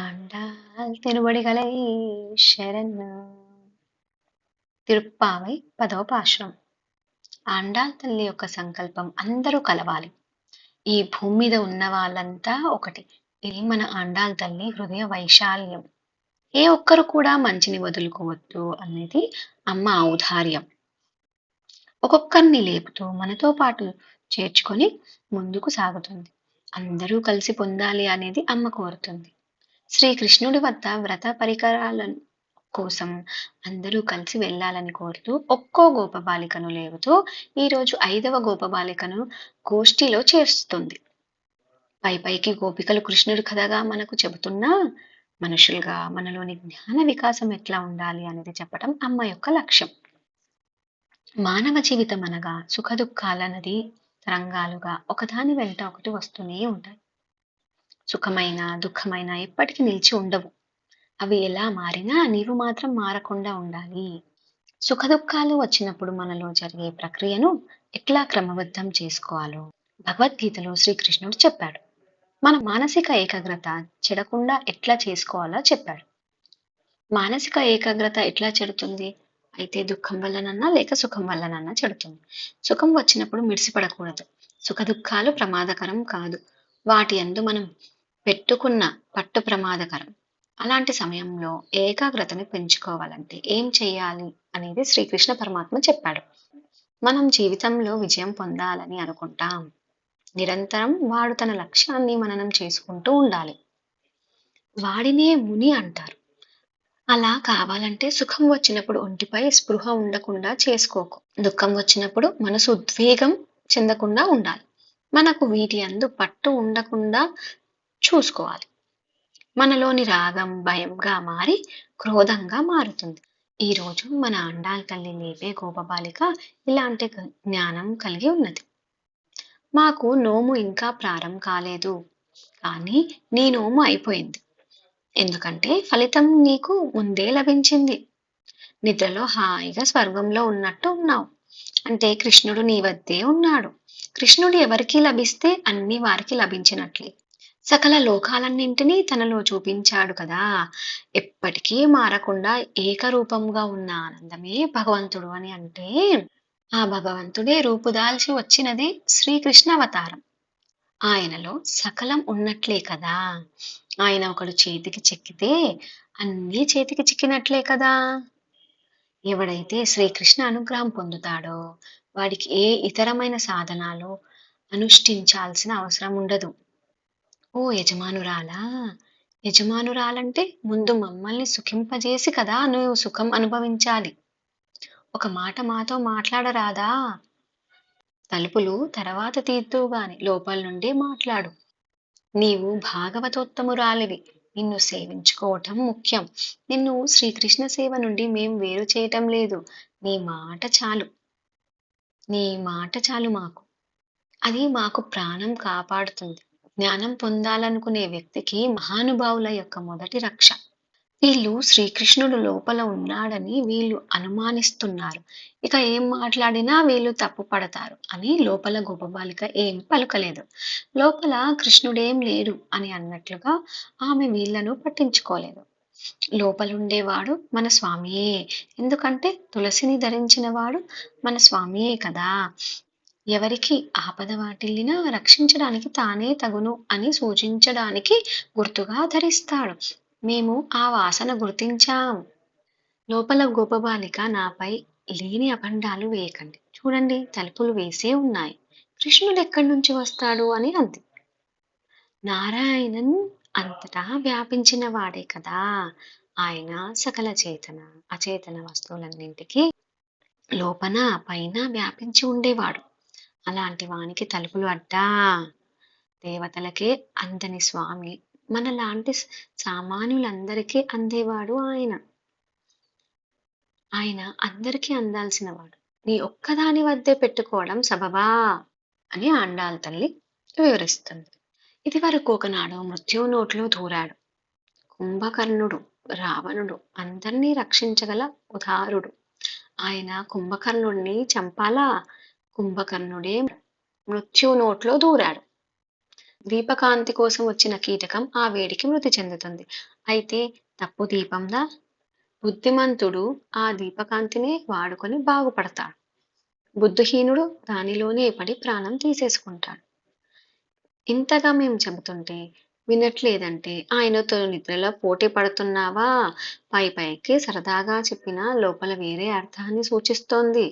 ஆண்டாள் திருவடிகளை శరణు తిరుప్పావై పదవ పాశ్రం ఆండాల్ తల్లి యొక్క సంకల్పం అందరూ కలవాలి ఈ భూమి మీద ఉన్న వాళ్ళంతా ఒకటి ఇది మన ఆండాల్ తల్లి హృదయ వైశాల్యం ఏ ఒక్కరు కూడా మంచిని వదులుకోవద్దు అనేది అమ్మ ఔదార్యం ఒక్కొక్కరిని లేపుతూ మనతో పాటు చేర్చుకొని ముందుకు సాగుతుంది అందరూ కలిసి పొందాలి అనేది అమ్మ కోరుతుంది శ్రీకృష్ణుడి వద్ద వ్రత పరికరాల కోసం అందరూ కలిసి వెళ్ళాలని కోరుతూ ఒక్కో గోపబాలికను లేవుతూ ఈరోజు ఐదవ గోపబాలికను గోష్ఠిలో చేరుస్తుంది. పై పైకి గోపికలు కృష్ణుడి కథగా మనకు చెబుతున్నా మనుషులుగా మనలోని జ్ఞాన వికాసం ఎట్లా ఉండాలి అనేది చెప్పడం అమ్మ యొక్క లక్ష్యం. మానవ జీవితం అనగా సుఖ నది తరంగాలుగా ఒకదాని వెంట ఒకటి వస్తూనే ఉంటాయి. సుఖమైన దుఃఖమైన ఎప్పటికీ నిలిచి ఉండవు. అవి ఎలా మారినా నీవు మాత్రం మారకుండా ఉండాలి. సుఖ దుఃఖాలు వచ్చినప్పుడు మనలో జరిగే ప్రక్రియను ఎట్లా క్రమబద్ధం చేసుకోవాలో భగవద్గీతలో శ్రీకృష్ణుడు చెప్పాడు. మన మానసిక ఏకాగ్రత చెడకుండా ఎట్లా చేసుకోవాలో చెప్పాడు. మానసిక ఏకాగ్రత ఎట్లా చెడుతుంది? అయితే దుఃఖం వల్లనన్నా లేక సుఖం వల్లనన్నా చెడుతుంది. సుఖం వచ్చినప్పుడు మిడిసిపడకూడదు. సుఖ దుఃఖాలు ప్రమాదకరం కాదు. వాటి అందు మనం పెట్టుకున్న పట్టు ప్రమాదకరం. అలాంటి సమయంలో ఏకాగ్రతని పెంచుకోవాలంటే ఏం చేయాలి అనేది శ్రీకృష్ణ పరమాత్మ చెప్పాడు. మనం జీవితంలో విజయం పొందాలని అనుకుంటాం. నిరంతరం వాడు తన లక్ష్యాన్ని మననం చేసుకుంటూ ఉండాలి. వాడినే ముని అంటారు. అలా కావాలంటే సుఖం వచ్చినప్పుడు ఒంటిపై స్పృహ ఉండకుండా చేసుకోకు. దుఃఖం వచ్చినప్పుడు మనసు ఉద్వేగం చెందకుండా ఉండాలి. మనకు వీటి అందు పట్టు ఉండకుండా చూసుకోవాలి. మనలోని రాగం భయంగా మారి క్రోధంగా మారుతుంది. ఈ రోజు మన అండాల తల్లి లేపే గోపబాలిక ఇలాంటి జ్ఞానం కలిగి ఉన్నది. మాకు నోము ఇంకా ప్రారంభం కాలేదు. కానీ నీ నోము అయిపోయింది. ఎందుకంటే ఫలితం నీకు ముందే లభించింది. నిద్రలో హాయిగా స్వర్గంలో ఉన్నట్టు ఉన్నావు. అంటే కృష్ణుడు నీ వద్దే ఉన్నాడు. కృష్ణుడు ఎవరికి లభిస్తే అన్ని వారికి లభించినట్లే. సకల లోకాలన్నింటినీ తనలో చూపించాడు కదా. ఎప్పటికీ మారకుండా ఏకరూపంగా ఉన్న ఆనందమే భగవంతుడు అని అంటే ఆ భగవంతుడే రూపుదాల్చి వచ్చినది శ్రీకృష్ణ అవతారం. ఆయనలో సకలం ఉన్నట్లే కదా. ఆయన ఒకడు చేతికి చెక్కితే అన్నీ చేతికి చిక్కినట్లే కదా. ఎవడైతే శ్రీకృష్ణ అనుగ్రహం పొందుతాడో వాడికి ఏ ఇతరమైన సాధనాలు అనుష్ఠించాల్సిన అవసరం ఉండదు. ఓ యజమానురాలా? యజమానురాలంటే ముందు మమ్మల్ని సుఖింపజేసి కదా నువ్వు సుఖం అనుభవించాలి. ఒక మాట మాతో మాట్లాడరాదా? తలుపులు తర్వాత తీర్తువుగాని లోపల నుండే మాట్లాడు. నీవు భాగవతోత్తమురాలివి. నిన్ను సేవించుకోవటం ముఖ్యం. నిన్ను శ్రీకృష్ణ సేవ నుండి మేం వేరు చేయటం లేదు. నీ మాట చాలు. నీ మాట చాలు మాకు. అది మాకు ప్రాణం కాపాడుతుంది. జ్ఞానం పొందాలనుకునే వ్యక్తికి మహానుభావుల యొక్క మొదటి రక్ష. వీళ్ళు శ్రీకృష్ణుడు లోపల ఉన్నాడని వీళ్ళు అనుమానిస్తున్నారు. ఇక ఏం మాట్లాడినా వీళ్ళు తప్పు పడతారు అని లోపల గోపబాలిక ఏం పలుకలేదు. లోపల కృష్ణుడేం లేడు అని అన్నట్లుగా ఆమె వీళ్ళను పట్టించుకోలేదు. లోపలుండేవాడు మన స్వామియే. ఎందుకంటే తులసిని ధరించిన వాడు మన స్వామియే కదా. ఎవరికి ఆపద వాటిల్లినా రక్షించడానికి తానే తగును అని సూచించడానికి గుర్తుగా ధరిస్తాడు. మేము ఆ వాసన గుర్తించాం లోపల గోపబాలిక నాపై లేని అభండాలు వేయకండి. చూడండి తలుపులు వేసే ఉన్నాయి. కృష్ణుడు ఎక్కడి నుంచి వస్తాడు అని అంది. నారాయణన్ అంతటా వ్యాపించిన వాడే కదా. ఆయన సకల చేతన అచేతన వస్తువులన్నింటికి లోపన పైన వ్యాపించి ఉండేవాడు. అలాంటి వానికి తలుపులు అడ్డా దేవతలకే అందని స్వామి. మనలాంటి సామాన్యులందరికీ అందేవాడు ఆయన. ఆయన అందరికీ అందాల్సిన వాడు నీ ఒక్కదాని వద్దే పెట్టుకోవడం సబబా అని ఆండాల తల్లి వివరిస్తుంది. ఇది వరకు ఒకనాడు మృత్యు నోట్లో దూరాడు. కుంభకర్ణుడు రావణుడు అందరినీ రక్షించగల ఉదారుడు. ఆయన కుంభకర్ణుడిని చంపాలా? కుంభకర్ణుడే మృత్యు నోట్లో దూరాడు. దీపకాంతి కోసం వచ్చిన కీటకం ఆ వేడికి మృతి చెందుతుంది. అయితే తప్పు దీపందా బుద్ధిమంతుడు ఆ దీపకాంతినే వాడుకొని బాగుపడతాడు. బుద్ధిహీనుడు దానిలోనే పడి ప్రాణం తీసేసుకుంటాడు. ఇంతగా మేము చెబుతుంటే వినట్లేదంటే ఆయనతో నిద్రలో పోటీ పడుతున్నావా? పై పైకి సరదాగా చెప్పిన లోపల వేరే అర్థాన్ని సూచిస్తోంది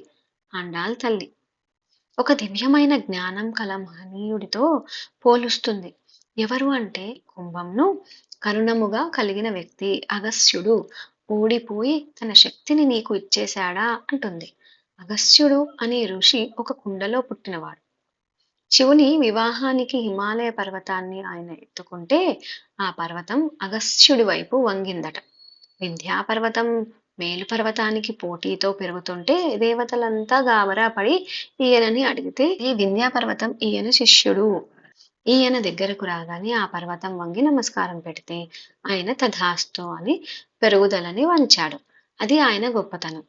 అండాలి తల్లి. ఒక దివ్యమైన జ్ఞానం కల మహనీయుడితో పోలుస్తుంది. ఎవరు అంటే కుంభంను కరుణముగా కలిగిన వ్యక్తి అగస్త్యుడు. ఓడిపోయి తన శక్తిని నీకు ఇచ్చేశాడా? అంటుంది. అగస్త్యుడు అనే ఋషి ఒక కుండలో పుట్టినవాడు. శివుని వివాహానికి హిమాలయ పర్వతాన్ని ఆయన ఎత్తుకుంటే ఆ పర్వతం అగస్త్యుడి వైపు వంగిందట. వింధ్యా మేలు పర్వతానికి పోటీతో పెరుగుతుంటే దేవతలంతా గాబరా పడి ఈయనని అడిగితే ఈ వింధ్యా పర్వతం ఈయన శిష్యుడు. ఈయన దగ్గరకు రాగానే ఆ పర్వతం వంగి నమస్కారం పెడితే ఆయన తథాస్తు అని పెరుగుదలని వంచాడు. అది ఆయన గొప్పతనం.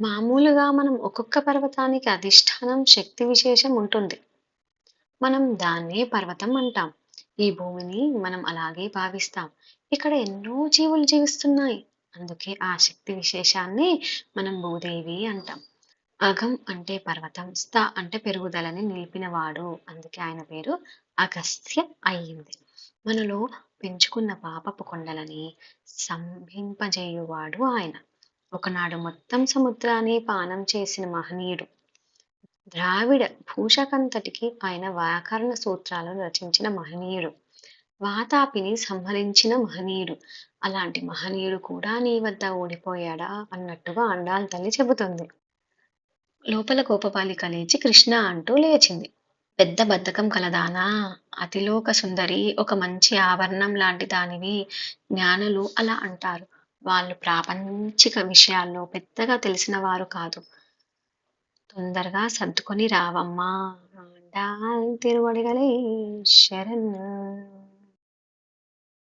మామూలుగా మనం ఒక్కొక్క పర్వతానికి అధిష్టానం శక్తి విశేషం ఉంటుంది. మనం దాన్నే పర్వతం అంటాం. ఈ భూమిని మనం అలాగే భావిస్తాం. ఇక్కడ ఎన్నో జీవులు జీవిస్తున్నాయి. అందుకే ఆ శక్తి విశేషాన్ని మనం భూదేవి అంటాం. అగం అంటే పర్వతం స్థ అంటే పెరుగుదలని నిలిపినవాడు అందుకే ఆయన పేరు అగస్త్య అయ్యింది. మనలో పెంచుకున్న పాపపు కొండలని సంభింపజేయువాడు ఆయన. ఒకనాడు మొత్తం సముద్రాన్ని పానం చేసిన మహనీయుడు. ద్రావిడ భూషకంతటికి ఆయన వ్యాకరణ సూత్రాలను రచించిన మహనీయుడు. వాతాపిని సంహరించిన మహనీయుడు. అలాంటి మహనీయుడు కూడా నీ వద్ద ఓడిపోయాడా? అన్నట్టుగా అండాల తల్లి చెబుతుంది. లోపల గోపబాలిక లేచి కృష్ణ అంటూ లేచింది. పెద్ద బద్ధకం కలదానా? అతిలోక సుందరి ఒక మంచి ఆభరణం లాంటి దానివి జ్ఞానులు అలా అంటారు. వాళ్ళు ప్రాపంచిక విషయాల్లో పెద్దగా తెలిసిన వారు కాదు. తొందరగా సర్దుకొని రావమ్మా. తిరువడిగలే శరణ్.